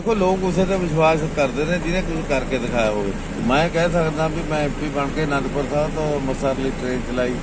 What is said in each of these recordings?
ਦੇਖੋ, ਲੋਕ ਉਸੇ ਤੇ ਵਿਸ਼ਵਾਸ ਕਰਦੇ ਨੇ, ਜਿਹਨੇ ਕੁਝ ਕਰਕੇ ਦਿਖਾਇਆ ਹੋਵੇ। ਮੈਂ ਕਹਿ ਸਕਦਾ ਵੀ ਮੈਂ ਐਮਪੀ ਬਣ ਕੇ ਅਨੰਦਪੁਰ ਸਾਹਿਬ ਤੋਂ ਅੰਮ੍ਰਿਤਸਰ ਲਈ ਟ੍ਰੇਨ ਚਲਾਈ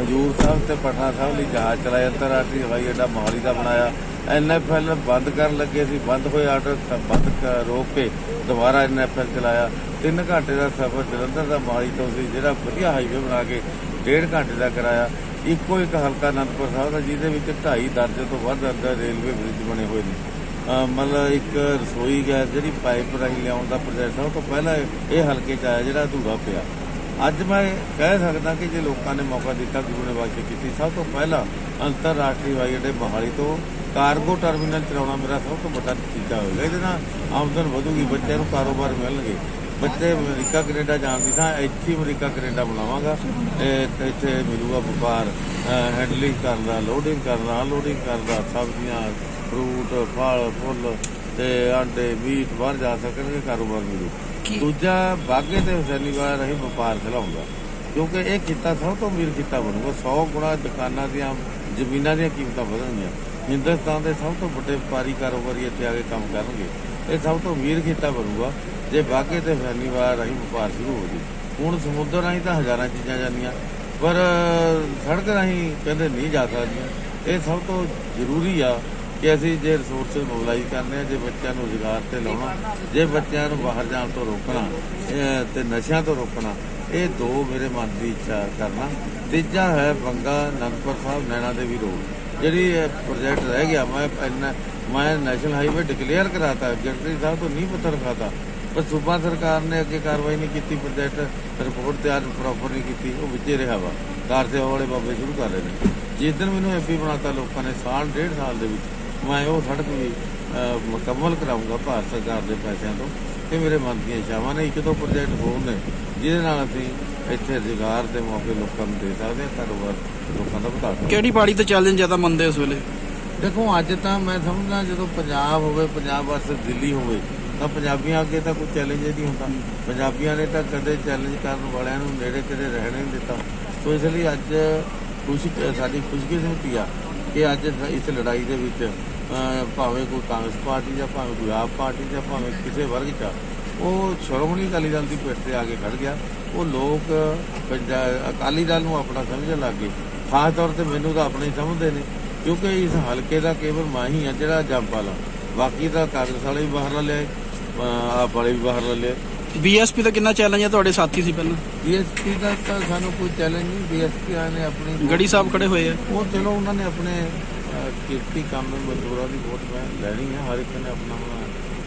ਹਜੂਰ ਸਾਹਿਬ ਤੇ ਪਟਨਾ ਸਾਹਿਬ ਲਈ ਜਹਾਜ਼ ਚਲਾਇਆ, ਅੰਤਰਰਾਸ਼ਟਰੀ ਹਵਾਈ ਅੱਡਾ ਮੋਹਾਲੀ ਦਾ ਬਣਾਇਆ। ਐਨਐਫਐਲ ਬੰਦ ਕਰਨ ਲੱਗੇ ਸੀ, ਬੰਦ ਹੋਏ ਆਰਡਰ ਬੰਦ ਰੋਕ ਕੇ ਦੁਬਾਰਾ ਐਨਐਫਐਲ ਚਲਾਇਆ। 3 ਘੰਟੇ ਦਾ ਸਫ਼ਰ ਜਲੰਧਰ ਦਾ ਮੋਹਾਲੀ ਤੋਂ ਸੀ, ਜਿਹੜਾ ਵਧੀਆ ਹਾਈਵੇ ਬਣਾ ਕੇ 1.5 ਘੰਟੇ ਦਾ ਕਰਾਇਆ। ਇੱਕੋ ਇੱਕ ਹਲਕਾ ਅਨੰਦਪੁਰ ਸਾਹਿਬ ਦਾ, ਜਿਹਦੇ ਵਿੱਚ 2.5 ਦਰਜਨ ਤੋਂ ਵੱਧ ਅੰਦਰ ਰੇਲਵੇ ਬ੍ਰਿਜ ਬਣੇ ਹੋਏ ਨੇ। ਮਤਲਬ ਇੱਕ ਰਸੋਈ ਗੈਸ ਜਿਹੜੀ ਪਾਈਪ ਰਾਹੀਂ ਲਿਆਉਣ ਦਾ ਪ੍ਰੋਜੈਕਟ ਸਭ ਤੋਂ ਪਹਿਲਾਂ ਇਹ ਹਲਕੇ 'ਚ ਆਇਆ ਜਿਹੜਾ ਅਧੂਰਾ ਪਿਆ। ਅੱਜ ਮੈਂ ਕਹਿ ਸਕਦਾ ਕਿ ਜੇ ਲੋਕਾਂ ਨੇ ਮੌਕਾ ਦਿੱਤਾ, ਗੁਰੂ ਨੇ ਬਖਸ਼ ਕੀਤੀ, ਸਭ ਤੋਂ ਪਹਿਲਾਂ ਅੰਤਰਰਾਸ਼ਟਰੀ ਹਵਾਈ ਅੱਡੇ ਮੋਹਾਲੀ ਤੋਂ ਕਾਰਗੋ ਟਰਮੀਨਲ ਚਲਾਉਣਾ ਮੇਰਾ ਸਭ ਤੋਂ ਵੱਡਾ ਨਤੀਜਾ ਹੋਵੇਗਾ ਇਹਦੇ ਨਾਲ ਆਮਦਨ ਵਧੂਗੀ, ਬੱਚਿਆਂ ਨੂੰ ਕਾਰੋਬਾਰ ਮਿਲਣਗੇ। ਬੱਚੇ ਅਮਰੀਕਾ, ਕੈਨੇਡਾ ਜਾਣ ਦੀ ਥਾਂ, ਇੱਥੇ ਅਮਰੀਕਾ, ਕੈਨੇਡਾ ਬਣਾਵਾਂਗਾ। ਇਹ ਇੱਥੇ ਮਿਲੂਗਾ ਵਪਾਰ ਹੈਂਡਲਿੰਗ ਕਰਨ ਦਾ ਲੋਡਿੰਗ ਕਰਨ ਅਨਲੋਡਿੰਗ ਕਰਨ ਸਬਜ਼ੀਆਂ ਫਰੂਟ ਫਲ ਫੁੱਲ ਤੇ ਆਂਡੇ ਮੀਟ ਬਾਹਰ ਜਾ ਸਕਣਗੇ ਕਾਰੋਬਾਰ ਮਿਲੂ ਦੂਜਾ ਬਾਗੇ ਤੇ ਹੁਸੈਨੀਵਾਲਾ ਰਹੀ ਵਪਾਰ ਚਲਾਉਂਗਾ ਕਿਉਂਕਿ ਇਹ ਕਿੱਤਾ ਸਭ ਤੋਂ ਅਮੀਰ ਕਿੱਤਾ ਬਣੂਗਾ। 100 ਗੁਣਾ ਦੁਕਾਨਾਂ ਦੀਆਂ ਜ਼ਮੀਨਾਂ ਦੀਆਂ ਕੀਮਤਾਂ ਵਧਣਗੀਆਂ। ਹਿੰਦੁਸਤਾਨ ਦੇ ਸਭ ਤੋਂ ਵੱਡੇ ਵਪਾਰੀ ਕਾਰੋਬਾਰੀ ਇੱਥੇ ਆ ਕੇ ਕੰਮ ਕਰਨਗੇ। ਇਹ ਸਭ ਤੋਂ ਅਮੀਰ ਕਿੱਤਾ ਬਣੂਗਾ। ਜੇ ਬਾਗੇ ਤੇ ਹੁਸੈਨੀਵਾਲਾ ਰਹੀ ਵਪਾਰ ਸ਼ੁਰੂ ਹੋ ਜੇ ਹੁਣ ਸਮੁੰਦਰ ਰਾਹੀਂ ਤਾਂ ਹਜ਼ਾਰਾਂ ਚੀਜ਼ਾਂ ਜਾਂਦੀਆਂ। ਪਰ ਸੜਕ ਰਾਹੀਂ ਕਹਿੰਦੇ ਨਹੀਂ ਜਾ ਸਕਦੀਆਂ। ਇਹ ਸਭ ਤੋਂ ਜ਼ਰੂਰੀ ਆ ਕਿ ਅਸੀਂ ਜੇ ਰਿਸੋਰਸਸ ਮੋਬਿਲਾਈਜ਼ ਕਰਨੇ ਆ, ਜੇ ਬੱਚਿਆਂ ਨੂੰ ਰੁਜ਼ਗਾਰ ਤੇ ਲਾਉਣਾ, ਜੇ ਬੱਚਿਆਂ ਨੂੰ ਬਾਹਰ ਜਾਣ ਤੋਂ ਰੋਕਣਾ ਇਹ ਤੇ ਨਸ਼ਿਆਂ ਤੋਂ ਰੋਕਣਾ, ਇਹ ਦੋ ਮੇਰੇ ਮਨ ਦੀ ਇੱਛਾ ਕਰਨਾ। ਤੀਜਾ ਹੈ ਬੰਗਾ, ਅਨੰਦਪੁਰ ਸਾਹਿਬ, ਨੈਣਾ ਦੇਵੀ ਰੋਡ। ਜਿਹੜੀ ਪ੍ਰੋਜੈਕਟ ਰਹਿ ਗਿਆ, ਮੈਂ ਇੰਨਾ ਮੈਂ ਨੈਸ਼ਨਲ ਹਾਈਵੇ ਡਿਕਲੇਅਰ ਕਰਾਤਾ ਗੈਂਟਰੀ ਸਾਹਿਬ ਤੋਂ ਨਹੀਂ ਪੱਤਰ ਖਾਤਾ। ਪਰ ਸੂਬਾ ਸਰਕਾਰ ਨੇ ਅੱਗੇ ਕਾਰਵਾਈ ਨਹੀਂ ਕੀਤੀ ਪ੍ਰੋਜੈਕਟ ਰਿਪੋਰਟ ਤਿਆਰ ਪ੍ਰੋਪਰ ਨਹੀਂ ਕੀਤੀ, ਉਹ ਵਿੱਚੇ ਰਿਹਾ ਵਾ। ਕਾਰ ਸੇਵਾ ਵਾਲੇ ਬਾਬੇ ਸ਼ੁਰੂ ਕਰ ਰਹੇ ਨੇ। ਜਿਸ ਦਿਨ ਮੈਨੂੰ ਐਮਪੀ ਬਣਾਤਾ, ਲੋਕਾਂ ਨੇ ਸਾਲ ਡੇਢ ਸਾਲ ਦੇ ਵਿੱਚ ਮੈਂ ਉਹ ਸੜਕ ਵੀ ਮੁਕੰਮਲ ਕਰਾਉਂਗਾ ਭਾਰਤ ਸਰਕਾਰ ਦੇ ਪੈਸਿਆਂ ਤੋਂ। ਤੇ ਮੇਰੇ ਮਨ ਦੀਆਂ ਇੱਛਾਵਾਂ ਨੇ ਇੱਕ ਦੋ ਪ੍ਰੋਜੈਕਟ ਹੋਰ ਨੇ ਜਿਹਦੇ ਨਾਲ ਅਸੀਂ ਇੱਥੇ ਰੁਜ਼ਗਾਰ ਦੇ ਮੌਕੇ ਲੋਕਾਂ ਨੂੰ ਦੇ ਸਕਦੇ ਹਾਂ ਕਾਰੋਬਾਰ ਲੋਕਾਂ ਦਾ ਵਧਾ ਸਕਦੇ ਕਿਹੜੀ ਪਾਰਟੀ ਤੇ ਚੈਲੰਜ ਜ਼ਿਆਦਾ ਮੰਨਦੇ ਇਸ ਵੇਲੇ। ਦੇਖੋ ਅੱਜ ਤਾਂ ਮੈਂ ਸਮਝਦਾ ਜਦੋਂ ਪੰਜਾਬ ਹੋਵੇ ਪੰਜਾਬ ਵਰਸਸ ਦਿੱਲੀ ਹੋਵੇ ਤਾਂ ਪੰਜਾਬੀਆਂ ਅੱਗੇ ਤਾਂ ਕੋਈ ਚੈਲੰਜ ਹੀ ਨਹੀਂ ਹੁੰਦਾ। ਪੰਜਾਬੀਆਂ ਨੇ ਤਾਂ ਕਦੇ ਚੈਲੰਜ ਕਰਨ ਵਾਲਿਆਂ ਨੂੰ ਨੇੜੇ ਤੇੜੇ ਰਹਿਣ ਨਹੀਂ ਦਿੱਤਾ। ਸੋ ਇਸ ਲਈ ਅੱਜ ਖੁਸ਼ੀ ਸਾਡੀ ਖੁਸ਼ਕਿਸਮਤੀ ਆ ਕਿ ਅੱਜ ਇਸ ਲੜਾਈ ਦੇ ਵਿੱਚ ਭਾਵੇਂ ਕੋਈ ਕਾਂਗਰਸ ਪਾਰਟੀ ਜਾਂ ਭਾਵੇਂ ਕੋਈ ਆਪ ਪਾਰਟੀ ਜਾਂ ਭਾਵੇਂ ਕਿਸੇ ਵਰਗ 'ਚ ਆ, ਉਹ ਸ਼੍ਰੋਮਣੀ ਅਕਾਲੀ ਦਲ ਦੀ ਪਿੱਠ ਤੇ ਆ ਕੇ ਖੜ ਗਿਆ। ਉਹ ਲੋਕ ਪੰਜਾ- ਅਕਾਲੀ ਦਲ ਨੂੰ ਆਪਣਾ ਸਮਝਣ ਲੱਗ ਗਏ। ਖਾਸ ਤੌਰ ਤੇ ਮੈਨੂੰ ਤਾਂ ਆਪਣੇ ਸਮਝਦੇ ਨੇ ਕਿਉਂਕਿ ਇਸ ਹਲਕੇ ਦਾ ਕੇਵਲ ਮੈਂ ਹੀ ਆ ਜਿਹੜਾ ਜੰਪ ਵਾਲਾ ਬਾਕੀ ਤਾਂ ਕਾਂਗਰਸ ਵਾਲੇ ਵੀ ਬਾਹਰ ਲਾ ਲਿਆ ਆਪ ਵਾਲੇ ਵੀ ਬਾਹਰ ਲਾ ਲਏ। ਬੀਐਸਪੀ ਦਾ ਕਿੰਨਾ ਚੈਲੰਜ ਹੈ ਤੁਹਾਡੇ ਸਾਥੀ ਸੀ ਪਹਿਲਾਂ? ਬੀਐਸਪੀ ਦਾ ਤਾਂ ਸਾਨੂੰ ਕੋਈ ਚੈਲੰਜ ਨਹੀਂ ਬੀਐਸਪੀ ਨੇ ਆਪਣੀ ਗੜੀ ਸਾਹਿਬ ਖੜੇ ਹੋਏ ਆ। ਉਹ ਚਲੋ ਉਹਨਾਂ ਨੇ ਆਪਣੇ ਅਹ, ਕਿਰਤੀ ਕੰਮ ਮਜ਼ਦੂਰਾਂ ਦੀ ਵੋਟ ਮੈਂ ਲੈਣੀ ਹੈ ਹਰ ਇੱਕ ਨੇ ਆਪਣਾ ਆਪਣਾ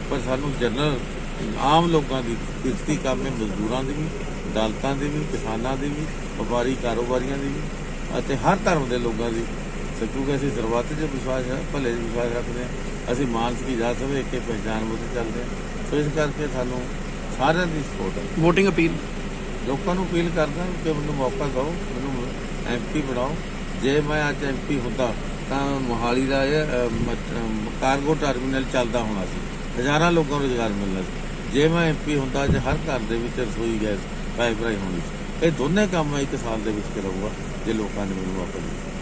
ਪਰ ਸਾਨੂੰ ਜਨਰਲ ਆਮ ਲੋਕਾਂ ਦੀ ਕਿਰਤੀ ਕੰਮ ਮਜ਼ਦੂਰਾਂ ਦੀ ਵੀ ਦਲਤਾਂ ਦੀ ਵੀ ਕਿਸਾਨਾਂ ਦੀ ਵੀ ਵਪਾਰੀ ਕਾਰੋਬਾਰੀਆਂ ਦੀ ਵੀ ਅਤੇ ਹਰ ਧਰਮ ਦੇ ਲੋਕਾਂ ਦੀ। ਕਿਉਂਕਿ ਅਸੀਂ ਸਰਬੱਤ 'ਚ ਵਿਸ਼ਵਾਸ ਹੈ ਭਲੇ 'ਚ ਵਿਸ਼ਵਾਸ ਰੱਖਦੇ ਹਾਂ ਅਸੀਂ ਮਾਨਸ ਕੀ ਜਾ ਸਵੇ ਇੱਕ ਪਹਿਚਾਨ ਮੁੱਦੇ ਚੱਲਦੇ ਹਾਂ। ਸੋ ਇਸ ਕਰਕੇ ਸਾਨੂੰ ਸਾਰਿਆਂ ਦੀ ਸਪੋਰਟ ਹੈ। VOTING ਅਪੀਲ ਲੋਕਾਂ ਨੂੰ ਅਪੀਲ ਕਰਦਾ ਕਿ ਮੈਨੂੰ ਮੌਕਾ ਦਿਓ ਮੈਨੂੰ ਐਮਪੀ ਬਣਾਓ। ਜੇ ਮੈਂ ਅੱਜ ਐਮਪੀ ਹੁੰਦਾ ਤਾਂ ਮੋਹਾਲੀ ਦਾ ਇਹ ਕਾਰਗੋ ਟਰਮੀਨਲ ਚੱਲਦਾ ਹੋਣਾ ਸੀ। ਹਜ਼ਾਰਾਂ ਲੋਕਾਂ ਨੂੰ ਰੁਜ਼ਗਾਰ ਮਿਲਣਾ ਸੀ। ਜੇ ਮੈਂ ਐਮਪੀ ਹੁੰਦਾ ਅੱਜ ਹਰ ਘਰ ਦੇ ਵਿੱਚ ਰਸੋਈ ਗੈਸ ਪਾਈਪ ਰਾਹੀਂ ਹੋਣੀ ਸੀ। ਇਹ ਦੋਨੇ ਕੰਮ ਮੈਂ ਇੱਕ ਸਾਲ ਦੇ ਵਿੱਚ ਕਰਾਂਗਾ ਜੇ ਲੋਕਾਂ ਨੇ ਮੈਨੂੰ ਮੌਕਾ ਦਿੱਤਾ।